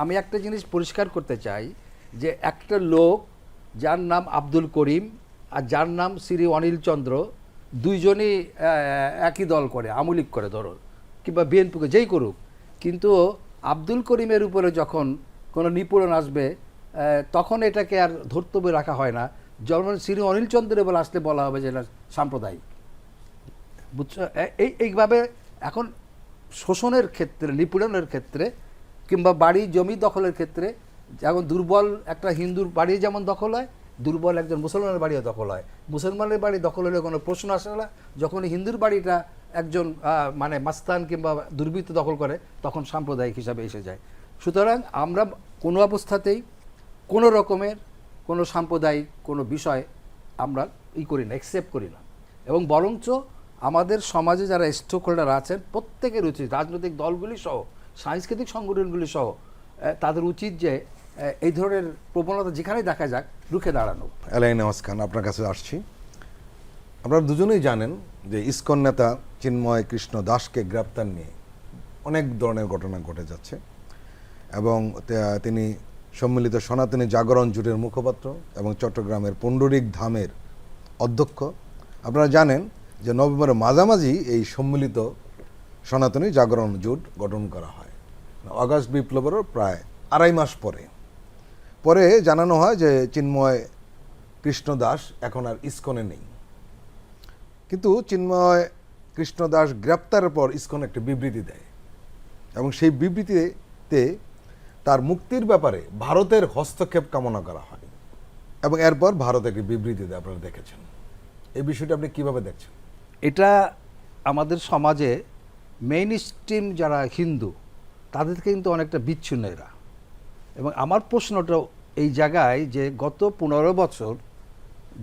আমি একটা জিনিস পরিষ্কার করতে চাই যে একটা লোক যার নাম আব্দুল করিম আর যার নাম শ্রী অনিল চন্দ্র দুইজনই একই দল করে আমলিক করে, ধরো, কিংবা বিএনপিকে যেই করুক। কিন্তু আব্দুল করিমের উপরে যখন কোনো নিপুণ আসবে তখন এটাকে আর ধর্তব্য রাখা হয় না। যেমন শ্রী অনিল চন্দ্রের বলে আসলে বলা হবে যে এটা সাম্প্রদায়িক। বুঝছ? এই, এইভাবে এখন শোষণের ক্ষেত্রে, নিপীড়নের ক্ষেত্রে কিংবা বাড়ি, জমি দখলের ক্ষেত্রে যেমন দুর্বল একটা হিন্দুর বাড়ি যেমন দখল হয়, দুর্বল একজন মুসলমানের বাড়িও দখল হয়। মুসলমানের বাড়ি দখল হলে কোনো প্রশ্ন আসে না। যখন হিন্দুর বাড়িটা একজন মানে মাস্তান কিংবা দুর্বৃত্ত দখল করে, তখন সাম্প্রদায়িক হিসাবে এসে যায়। সুতরাং আমরা কোনো অবস্থাতেই কোনো রকমের কোনো সাম্প্রদায়িক কোনো বিষয় আমরা ই করি না অ্যাকসেপ্ট করি না। এবং বরঞ্চ আমাদের সমাজে যারা স্টোক হোল্ডার আছেন, প্রত্যেকের উচিত রাজনৈতিক দলগুলি সহ সাংস্কৃতিক সংগঠনগুলি সহ তাদের উচিত যে এই ধরনের প্রবণতা যেখানেই দেখা যাক, রুখে দাঁড়ানো। এলাই নওয়াজ খান, আপনার কাছে আসছি। আপনারা দুজনেই জানেন যে ইসকন নেতা চিন্ময় কৃষ্ণ দাসকে গ্রেপ্তার নিয়ে অনেক ধরনের ঘটনা ঘটে যাচ্ছে এবং তিনি সম্মিলিত সনাতনী জাগরণ জোটের মুখপাত্র এবং চট্টগ্রামের পুণ্ডরিক ধামের অধ্যক্ষ। আপনারা জানেন যে নভেম্বরের মাঝামাঝি এই সম্মিলিত সনাতনী জাগরণ জোট গঠন করা হয়। অগাস্ট বিপ্লবেরও প্রায় আড়াই মাস পরে। পরে জানানো হয় যে চিন্ময় কৃষ্ণ দাস এখন আর ইস্কনে নেই। কিন্তু চিন্ময় কৃষ্ণ দাস গ্রেপ্তারের পর ইসকন একটা বিবৃতি দেয় এবং সেই বিবৃতিতে তার মুক্তির ব্যাপারে ভারতের হস্তক্ষেপ কামনা করা হয় এবং এরপর ভারত একটি বিবৃতি দেয়, আপনারা দেখেছেন। এই বিষয়টা আপনি কীভাবে দেখছেন? এটা আমাদের সমাজে মেইন স্ট্রিম যারা হিন্দু, তাদের কিন্তু অনেকটা বিচ্ছিন্ন এরা। এবং আমার প্রশ্নটা এই জায়গায় যে গত পনেরো বছর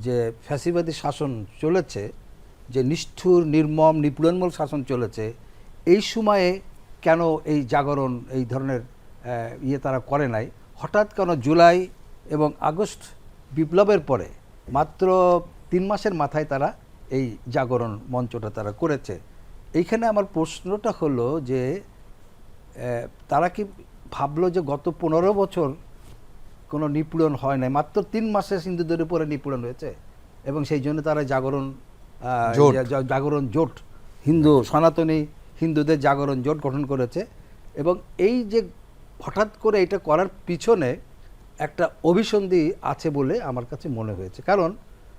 যে ফ্যাসিবাদী শাসন চলেছে, যে নিষ্ঠুর, নির্মম, নিপীড়নমূলক শাসন চলেছে, এই সময়ে কেন এই জাগরণ, এই ধরনের ইয়ে তারা করে নাই? হঠাৎ কেন জুলাই এবং আগস্ট বিপ্লবের পরে মাত্র তিন মাসের মাথায় তারা এই জাগরণ মঞ্চটা তারা করেছে? এইখানে আমার প্রশ্নটা হলো যে তারা কি ভাবলো যে গত পনেরো বছর কোনো নিপীড়ন হয় নাই? মাত্র তিন মাসে হিন্দুদের উপরে নিপীড়ন হয়েছে এবং সেই জন্য তারা জাগরণ জাগরণ জোট। হিন্দু সনাতনী হিন্দুদের জাগরণ জোট গঠন করেছে এবং এই যে হঠাৎ করে এটা করার পিছনে একটা অভিসন্ধি আছে বলে আমার কাছে মনে হয়েছে। কারণ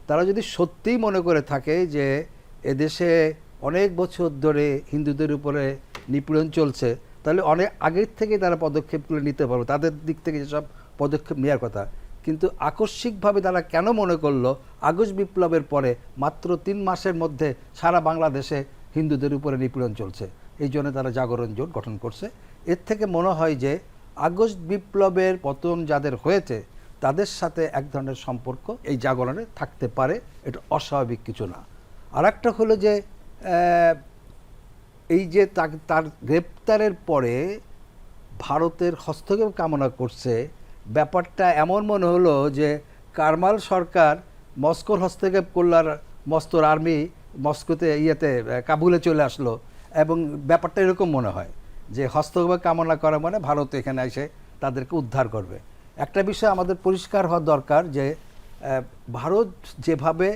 তারা যদি সত্যিই মনে করে থাকে যে এদেশে অনেক বছর ধরে হিন্দুদের উপরে নিপীড়ন চলছে, তাহলে অনেক আগের থেকে তারা পদক্ষেপগুলো নিতে পারবে, তাদের দিক থেকে যেসব পদক্ষেপ নেওয়ার কথা। কিন্তু আকস্মিকভাবে তারা কেন মনে করল, আগস্ট বিপ্লবের পরে মাত্র তিন মাসের মধ্যে সারা বাংলাদেশে হিন্দুদের উপরে নিপীড়ন চলছে। এই জন্য তারা জাগরণ জোট গঠন করছে। এর থেকে মনে হয় যে আগস্ট বিপ্লবের পতন যাদের হয়েছে, তাদের সাথে এক ধরনের সম্পর্ক এই জাগরণে থাকতে পারে, এটা অস্বাভাবিক কিছু না। আর একটা হলো যে এই যে তার গ্রেপ্তারের পরে ভারতের হস্তক্ষেপ কামনা করছে, ব্যাপারটা এমন মনে হলো যে কারমাল সরকার মস্কোর হস্তক্ষেপ করল আর মস্তর আর্মি মস্কোতে ইয়েতে কাবুলে চলে আসলো এবং ব্যাপারটা এরকম মনে হয় যে হস্তক্ষেপ কামনা করা মানে ভারত এখানে এসে তাদেরকে উদ্ধার করবে। একটা বিষয় আমাদের পরিষ্কার হওয়া দরকার যে ভারত যেভাবে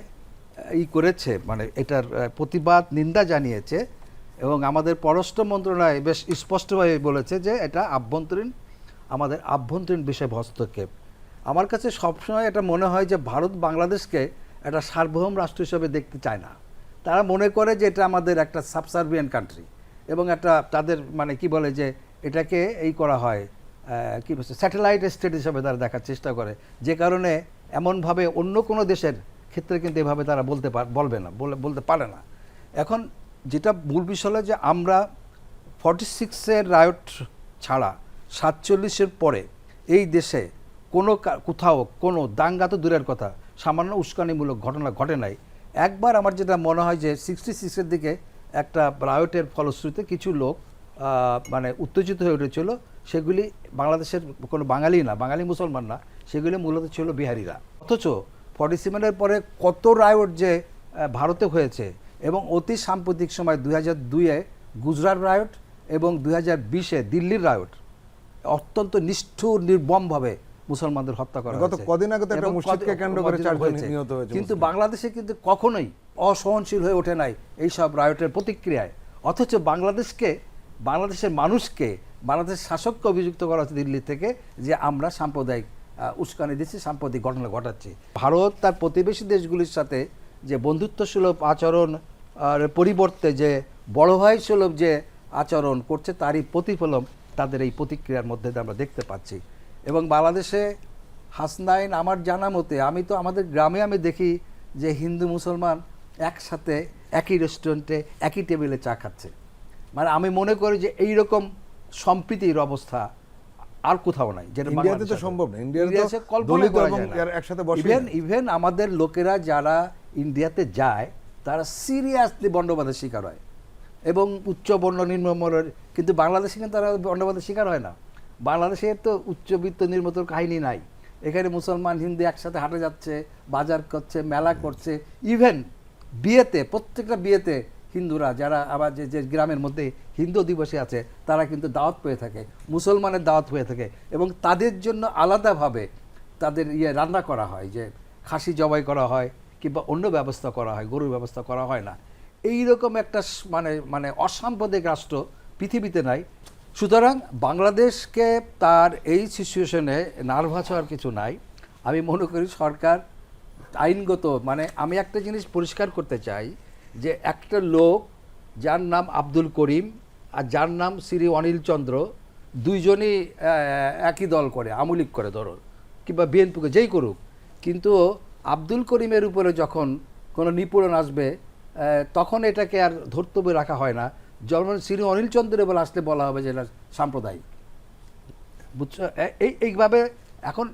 ই করেছে মানে এটার প্রতিবাদ, নিন্দা জানিয়েছে এবং আমাদের পররাষ্ট্র মন্ত্রণালয় বেশ স্পষ্টভাবে বলেছে যে এটা আভ্যন্তরীণ, আমাদের আভ্যন্তরীণ বিষয় হস্তক্ষেপ। আমার কাছে সবসময় এটা মনে হয় যে ভারত বাংলাদেশকে একটা সার্বভৌম রাষ্ট্র হিসেবে দেখতে চায় না। তারা মনে করে যে এটা আমাদের একটা সাবসার্বিয়ান কান্ট্রি এবং একটা তাদের মানে কি বলে যে এটাকে এই করা হয় কী বলছে স্যাটেলাইট স্টেট হিসাবে তারা দেখার চেষ্টা করে। যে কারণে এমনভাবে অন্য কোনো দেশের ক্ষেত্রে কিন্তু এভাবে তারা বলতে বলবে না, বলে বলতে পারে না। এখন যেটা মূল বিষয় যে আমরা ফর্টি সিক্সের রায়ট ছাড়া সাতচল্লিশের পরে এই দেশে কোনো কোথাও কোনো দাঙ্গা তো দূরের কথা, সামান্য উস্কানিমূলক ঘটনা ঘটে নাই। একবার আমার যেটা মনে হয় যে সিক্সটি সিক্সের দিকে একটা রায়টের ফলশ্রুতিতে কিছু লোক মানে উত্তেজিত হয়ে উঠেছিল। সেগুলি বাংলাদেশের কোনো বাঙালি না, বাঙালি মুসলমান না, সেগুলি মূলত ছিল বিহারিরা। অথচ ফর্টি সেভেনের পরে কত রায়ট যে ভারতে হয়েছে এবং অতি সাম্প্রতিক সময় দুই হাজার দুইয়ে গুজরাট রায়ট এবং দুই হাজার বিশে দিল্লির রায়ট অত্যন্ত নিষ্ঠুর নির্মমভাবে মুসলমানদের হত্যা করা গত কদিন আগে একটা মসজিদকে কেন্দ্র করে হয়েছে। নিহত হয়েছে কিন্তু বাংলাদেশে কিন্তু কখনোই অসহনশীল হয়ে ওঠে নাই এইসব রায়টের প্রতিক্রিয়ায় অথচ বাংলাদেশকে বাংলাদেশের মানুষকে বাংলাদেশের শাসককে অভিযুক্ত করা হচ্ছে দিল্লি থেকে যে আমরা সাম্প্রদায়িক উস্কানি দিচ্ছে, সাম্প্রতিক ঘটনা ঘটাচ্ছে। ভারত তার প্রতিবেশী দেশগুলির সাথে যে বন্ধুত্ব সুলভ আচরণ পরিবর্তে যে বড় ভাই সুলভ যে আচরণ করছে, তারই প্রতিফলন তাদের এই প্রতিক্রিয়ার মধ্যে আমরা দেখতে পাচ্ছি। এবং বাংলাদেশে হাসনাইন আমার জানা মতে, আমি তো আমাদের গ্রামে আমি দেখি যে হিন্দু মুসলমান একসাথে একই রেস্টুরেন্টে, একই টেবিলে চা খাচ্ছে। মানে আমি মনে করি যে এই রকম সম্প্রীতির অবস্থা আর কোথাও নাই যেটা ইন্ডিয়াতে তো সম্ভব না। ইন্ডিয়াতে কল্পনা করা যায় না। একসাথে বসেই ইভেন ইভেন আমাদের লোকেরা যারা ইন্ডিয়াতে যায় তারা সিরিয়াসলি বন্ডবাদের শিকার হয়। এবং উচ্চ বর্ণ নিম্নবর্ণের কিন্তু বাংলাদেশে কিন্তু তারা বন্ডবাদের শিকার হয় না। বাংলাদেশে তো উচ্চবিত্ত নির্মতর কাহিনী নাই। এখানে মুসলমান হিন্দু একসাথে হাঁটে যাচ্ছে বাজার করছে মেলা করছে। ইভেন বিয়েতে প্রত্যেকটা বিয়েতে হিন্দুরা যারা আবার যে যে গ্রামের মধ্যে হিন্দু দিবসে আছে, তারা কিন্তু দাওয়াত পেয়ে থাকে, মুসলমানের দাওয়াত হয়ে থাকে এবং তাদের জন্য আলাদাভাবে তাদের ইয়ে রান্না করা হয়, যে খাসি জবাই করা হয় কিংবা অন্য ব্যবস্থা করা হয়, গরুর ব্যবস্থা করা হয় না। এই রকম একটা মানে মানে অসাম্প্রদায়িক রাষ্ট্র পৃথিবীতে নাই। সুতরাং বাংলাদেশকে তার এই সিচুয়েশনে নার্ভাস হওয়ার কিছু নাই। আমি মনে করি সরকার আইনগত মানে আমি একটা জিনিস পরিষ্কার করতে চাই যে একটা লোক যার নাম আব্দুল করিম আর যার নাম শ্রী অনিল চন্দ্র দুইজনই একই দল করে আমলিক করে ধরো, কিংবা বিএনপিকে যেই করুক। কিন্তু আব্দুল করিমের উপরে যখন কোনো নিপুণ আসবে তখন এটাকে আর ধর্তব্য রাখা হয় না। যেমন শ্রী অনিল চন্দ্রের বলে আসলে বলা হবে যে এটা সাম্প্রদায়িক। বুঝছ? এই, এইভাবে এখন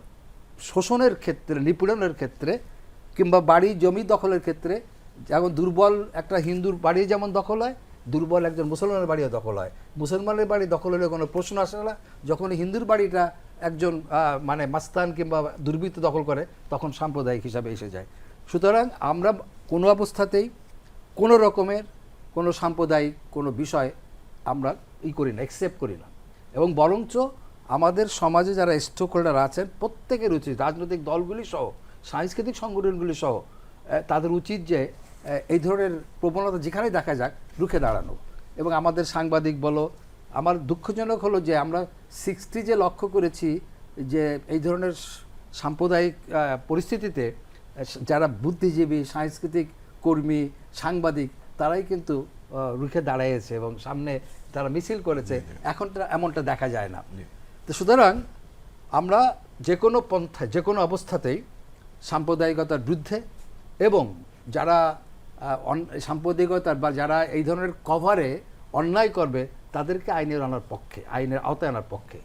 শোষণের ক্ষেত্রে, নিপীড়নের ক্ষেত্রে, কিংবা বাড়ি জমি দখলের ক্ষেত্রে যেমন দুর্বল একটা হিন্দুর বাড়ি যেমন দখল হয়, দুর্বল একজন মুসলমানের বাড়িও দখল হয়। মুসলমানের বাড়ি দখল হলে কোনো প্রশ্ন আসে না। যখন হিন্দুর বাড়িটা একজন মানে মাস্তান কিংবা দুর্বৃত্ত দখল করে, তখন সাম্প্রদায়িক হিসাবে এসে যায়। সুতরাং আমরা কোনো অবস্থাতেই কোনো রকমের কোনো সাম্প্রদায়িক কোনো বিষয় আমরা ই করি না অ্যাকসেপ্ট করি না। এবং বরঞ্চ আমাদের সমাজে যারা স্টেক হোল্ডার আছেন, প্রত্যেকের উচিত রাজনৈতিক দলগুলি সহ, সাংস্কৃতিক সংগঠনগুলি সহ তাদের উচিত যে এই ধরনের প্রবণতা যেখানেই দেখা যাক রুখে দাঁড়ানো। এবং আমাদের সাংবাদিক বলো আমার দুঃখজনক হলো যে আমরা সিক্সটি যে লক্ষ্য করেছি যে এই ধরনের সাম্প্রদায়িক পরিস্থিতিতে যারা বুদ্ধিজীবী সাংস্কৃতিক কর্মী সাংবাদিক তারাই কিন্তু রুখে দাঁড়াইছে এবং সামনে তারা মিছিল করেছে। এখন এমনটা দেখা যায় না। তো সুতরাং আমরা যে কোনো পন্থায় যে কোনো অবস্থাতেই সাম্প্রদায়িকতার বিরুদ্ধে এবং যারা সাম্প্রদায়িকতার বা যারা এই ধরনের কভারে অন্যায় করবে, তাদেরকে আইনের আনার পক্ষে, আইনের আওতায় আনার পক্ষে।